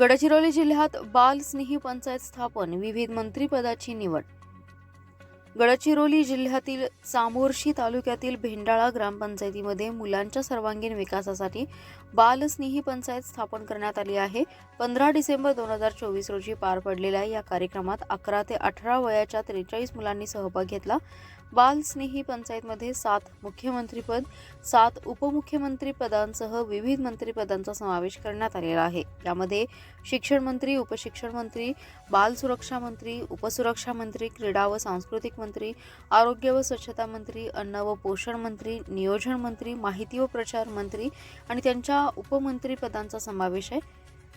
गडचिरोली जिल्ह्यात बाल स्नेही पंचायत स्थापन विविध मंत्रिपदाची निवड. गडचिरोली जिल्ह्यातील चामोर्शी तालुक्यातील भेंडाळा ग्रामपंचायतीमध्ये मुलांच्या सर्वांगीण विकासासाठी बालस्नेही पंचायत स्थापन करण्यात आली आहे. पंधरा डिसेंबर दोन हजार चोवीस रोजी पार पडलेल्या या कार्यक्रमात अकरा ते अठरा वयाच्या त्रेचाळीस मुलांनी सहभाग घेतला. बालस्नेही पंचायतमध्ये सात मुख्यमंत्रीपद सात उपमुख्यमंत्री पदांसह विविध मंत्रिपदांचा समावेश करण्यात आलेला आहे. यामध्ये शिक्षण मंत्री उपशिक्षण मंत्री बाल सुरक्षा मंत्री उपसुरक्षा मंत्री क्रीडा व सांस्कृतिक मंत्री आरोग्य व स्वच्छता मंत्री अन्न व पोषण मंत्री नियोजन मंत्री माहिती व प्रचार मंत्री आणि त्यांच्या उपमंत्रीपदांचा समावेश आहे.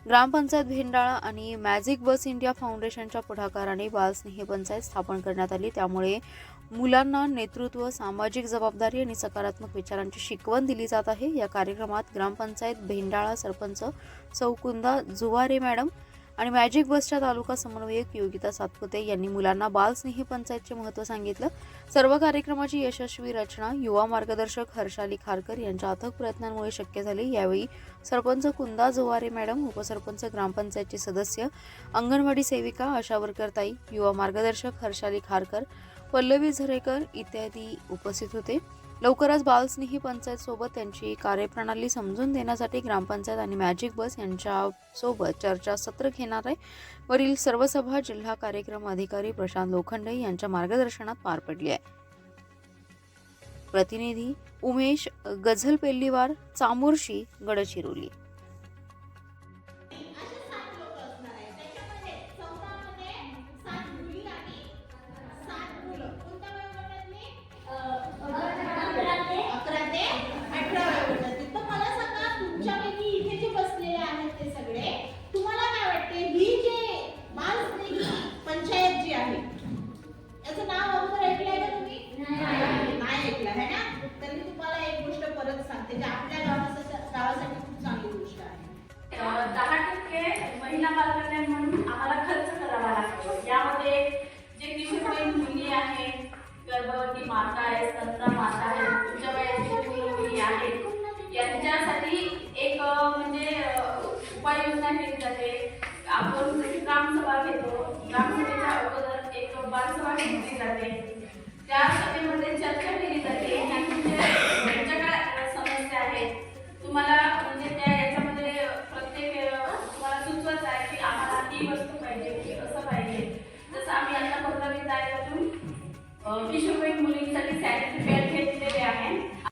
ग्रामपंचायत भेंडाळा आणि मॅजिक बस इंडिया फाउंडेशनच्या पुढाकाराने बालस्नेही पंचायत स्थापन करण्यात आली. त्यामुळे मुलांना नेतृत्व सामाजिक जबाबदारी आणि सकारात्मक विचारांची शिकवण दिली जात आहे. या कार्यक्रमात ग्रामपंचायत भेंडाळा सरपंच चौकुंदा जुवारे मॅडम आणि मॅजिक बसच्या तालुका समन्वयक योगिता सातपुते यांनी मुलांना बालस्नेही पंचायतचे महत्त्व सांगितलं. सर्व कार्यक्रमाची यशस्वी रचना युवा मार्गदर्शक हर्षाली खारकर यांच्या अथक प्रयत्नांमुळे शक्य झाली. यावेळी सरपंच कुंदा जोवारे मॅडम उपसरपंच ग्रामपंचायतचे सदस्य अंगणवाडी सेविका आशा वर्करताई युवा मार्गदर्शक हर्षाली खारकर पल्लवी झरेकर इत्यादी उपस्थित होते. लवकरच बालस्नेही पंचायतसोबत त्यांची कार्यप्रणाली समजून देण्यासाठी ग्रामपंचायत आणि मॅजिक बस यांच्यासोबत चर्चासत्र घेणार आहे. वरील सर्व सभा जिल्हा कार्यक्रम अधिकारी प्रशांत लोखंडे यांच्या मार्गदर्शनात पार पडली आहे. प्रतिनिधी उमेश गझल पेल्लीवार चामोर्शी गडचिरोली. गावासाठी खूप चांगली गोष्ट आहे. दहा टक्के महिला बालकल्याण म्हणून आम्हाला खर्च करावा लागतो. यामध्ये जे किशोरवयीन मुली आहेत गर्भवती माता आहे संता माता आहे तुमच्या वयाची मुली आहेत यांच्यासाठी एक म्हणजे उपाययोजना केली जाते. आपण ग्रामसभा घेतो ग्रामसभेच्या अगोदर एक बालसभा घेतली जाते. त्या सभेमध्ये चर्चा केली Well, you